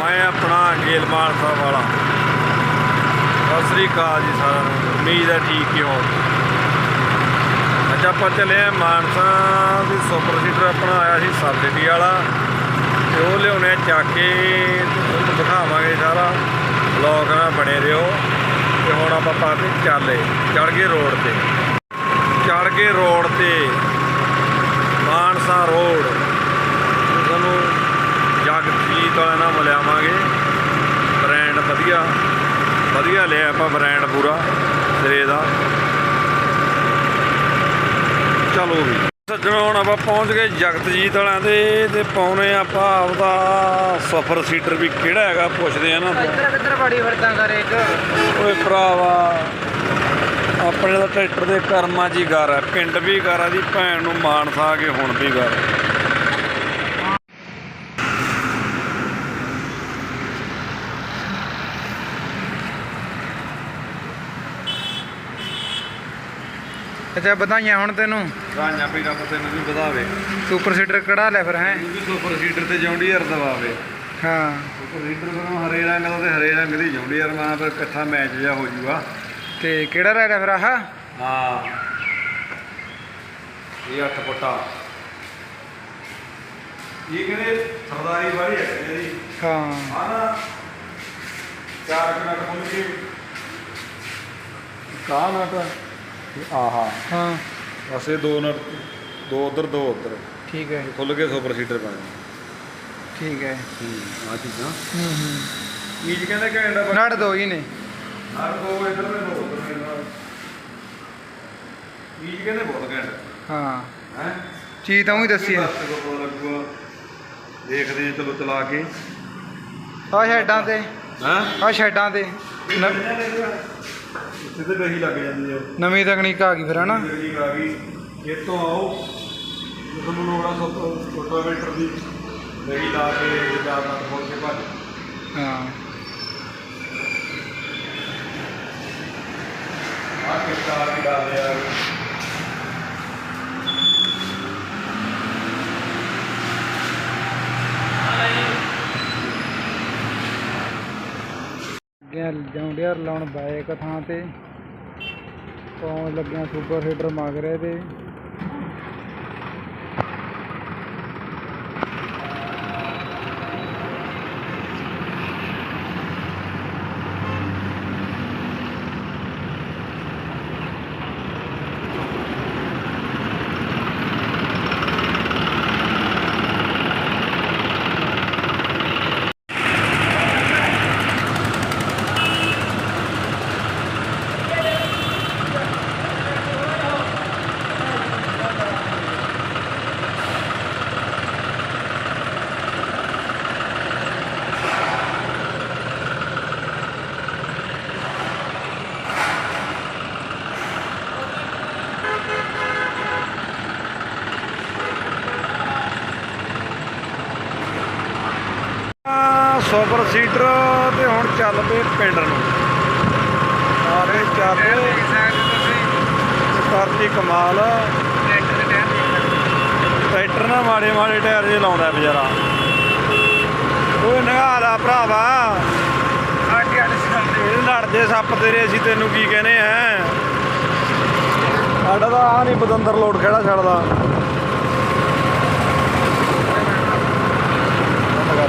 ਮੈਂ ਆਪਣਾ ਗੇਲ ਮਾਨਸਾ ਵਾਲਾ। ਸਤਿ ਸ੍ਰੀ ਅਕਾਲ ਜੀ ਸਾਰਿਆਂ ਨੂੰ। ਉਮੀਦ ਹੈ ਠੀਕ ਹੀ ਹੋ। ਅੱਜ ਆਪਾਂ ਚੱਲੇ ਆ ਮਾਨਸਾ ਦੀ ਸੁਪਰ ਸੀਟਰ ਆਪਣਾ ਆਇਆ ਸੀ ਸਬਸਿਡੀ ਵਾਲਾ। ਤੇ ਉਹ ਲਿਆਉਣੇ ਚੱਕ। ਕੇ ਤੇ ਤੁਹਾਨੂੰ ਦਿਖਾਵਾਂਗੇ ਸਾਰਾ। ਬਲੌਗ ਨਾਲ ਬਣੇ ਰਹੋ। ਤੇ ਹੁਣ ਆਪਾਂ ਪਾਤੇ ਚੱਲੇ। ਚੜ ਗਏ ਰੋਡ ਤੇ। ਚੜ ਗਏ ਰੋਡ ਤੇ। ਮਾਨਸਾ ਰੋਡ। ਜਗਜੀਤ ਵਾਲਿਆਂ ਨਾਲ ਮਿਲਾਵਾਂਗੇ ਬ੍ਰਾਂਡ ਵਧੀਆ ਵਧੀਆ ਲਿਆ ਆਪਾਂ ਬ੍ਰਾਂਡ ਪੂਰਾ ਸਿਰੇ ਦਾ। ਚਲੋ ਵੀ। ਸੱਜਣੋ ਹੁਣ ਆਪਾਂ ਪਹੁੰਚ ਗਏ ਜਗਤਜੀਤ ਵਾਲਿਆਂ ਦੇ ਤੇ ਪਾਉਨੇ ਆਪਾਂ ਆਪਦਾ ਸਫਰ ਸੀਟਰ ਵੀ ਕਿਹੜਾ ਹੈਗਾ ਪੁੱਛਦੇ ਆ ਨਾ ਇੱਧਰ ਕਿੱਧਰ ਬੜੀ ਵਰਤਾਂ ਕਰੇ ਇੱਕ। ਓਏ ਭਰਾਵਾ ਆਪਣੇ ਦਾ ਟਰੈਕਟਰ ਦੇ ਕਰਮਾਂ ਘਰ ਹੈ ਪਿੰਡ ਵੀ ਆ ਦੀ ਭੈਣ ਨੂੰ ਮਾਨਸਾ ਕੇ ਹੁਣ ਵੀ ਘਰ ਅੱਛਾ ਵਧਾਈਆਂ ਹੁਣ ਤੈਨੂੰ। ਰਾਂਝਾ ਵੀ ਰੱਬ ਤੈਨੂੰ ਵੀ ਵਧਾਵੇ। ਸੁਪਰ ਸੀਟਰ ਕਢਾ ਲੈ ਫਿਰ ਹੈ? ਤੂੰ ਵੀ ਸੁਪਰ ਸੀਟਰ ਤੇ ਜੌਂਡੀਅਰ ਦਵਾਵੇ ਹਾਂ। ਸੁਪਰ ਸੀਟਰ ਬਣਾਉ ਹਰੇ ਰੰਗ ਦਾ ਤੇ ਹਰੇ ਰੰਗ ਦੀ ਜੌਂਡੀਅਰ ਮਾਂ ਫਿਰ ਇਕੱਠਾ ਮੈਚ ਜਿਹਾ ਹੋ ਜੂਗਾ। ਤੇ ਕਿਹੜਾ ਲੈ ਲਿਆ ਫਿਰ ਆਹ? ਹਾਂ। ਇਹ 8 ਫੁੱਟਾ। ਇਹ ਕਹਿੰਦੇ ਸਰਦਾਰੀ ਵਾਲੀ ਹੈ ਇਹਦੀ? ਹਾਂ। ਹਾਂ ਚਾਰ ਕਨਟ ਖੁੱਲ ਕੇ ਕਾ। ਨਟ ਤੇ ਆਹਾ। ਹਾਂ। ਬਸ ਇਹ ਦੋ ਨਟ ਦੋ ਉਧਰ ਦੋ ਉਧਰ। ਠੀਕ ਹੈ ਖੁੱਲ ਕੇ ਸੁਪਰ ਸੀਟਰ ਬਣ ਠੀਕ ਹੈ। ਹੂੰ ਆ ਚੀਜ਼ਾਂ। ਹੂੰ ਹੂੰ। ਚੀਜ਼ ਕਹਿੰਦੇ ਘੈਂਟਾ ਬਣ ਨੜ ਦੋ ਹੀ ਨੇ। ਹਰ ਦੋ ਇਧਰ ਦੇ ਦੋ ਉਧਰ ਨਾਲ ਚੀਜ਼ ਕਹਿੰਦੇ ਬਹੁਤ ਘੈਂਟ। ਹਾਂ। ਹੈ? ਚੀਜ਼ ਤਾਂ ਉਹੀ ਦੱਸੀ ਹੈ। ਬਸ ਦੇਖਦੇ ਆ ਚਲੋ ਚਲਾ ਕੇ। ਆਹ ਸ਼ੈਡਾਂ ਤੇ। ਹਾਂ? ਆਹ ਸ਼ੈਡਾਂ ਤੇ। ਤੇ ਰਹੀ ਲੱਗ ਜਾਂਦੀ ਆ। ਨਵੀਂ ਤਕਨੀਕ ਆ ਗਈ ਫਿਰ ਹਨਾ? ਜਿਹੜੀ ਆ ਗਈ। ਇਹ ਤੋਂ ਆਓ। ਤੁਹਾਨੂੰ ਲੋੜ ਸਭ ਰੋਟਾਵੇਟਰ ਦੀ। ਰਹੀ ਲਾ ਕੇ ਜਿੱਦਾਂ ਨਟ ਖੋਲ ਕੇ ਭੱਜ ਹਾਂ। ਆ ਕਿੱਟਾ ਆ ਕੇ ਡਾਲ ਯਾਰ ਗਿਆ ਜੌਂਡੀਅਰ ਲਾਉਣ ਬਾਈਕ ਥਾਂ ਤੇ। ਪਾਉਣ ਲੱਗਿਆ ਸੁਪਰ ਹੀਟਰ ਮੰਗ ਤੇ। ਸੁਪਰ ਸੀਟਰ ਤੇ ਹੁਣ ਚੱਲ ਪਏ ਪਿੰਡ ਨੂੰ। ਸਾਰੇ ਚੱਲ ਕਰਤੀ ਕਮਾਲ ਟਰੈਕਟਰ ਨਾ ਮਾੜੇ ਮਾੜੇ ਟਾਇਰ ਜੇ ਲਾਉਂਦਾ ਵਿਚਾਰਾ ਓਏ ਨਗਾਲਾ ਭਰਾਵਾ। ਲੜਦੇ ਸੱਪ ਤੇਰੇ ਅਸੀਂ ਤੈਨੂੰ ਕੀ ਕਹਿੰਦੇ ਆ? ਸਾਡਾ ਤਾਂ ਆ ਨਹੀਂ ਬਦੰਦਰ ਲੋਡ ਖੜਾ ਛੱਡਦਾ। ਬੰਦ ਕਰ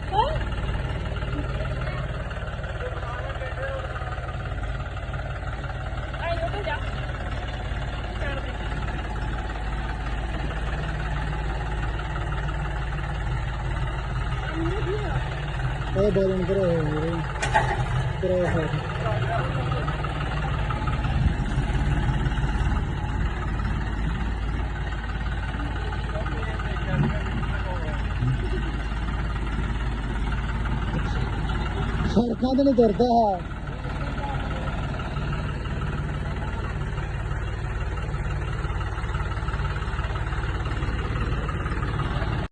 ਉਹ ਬਾਲਣ ਕਰੋ ਮੇਰੇ। ਕਰੋ ਹੋ। ਸਰਕਾਂ ਦੇ ਨਹੀਂ ਦਰਦਾ ਹੈ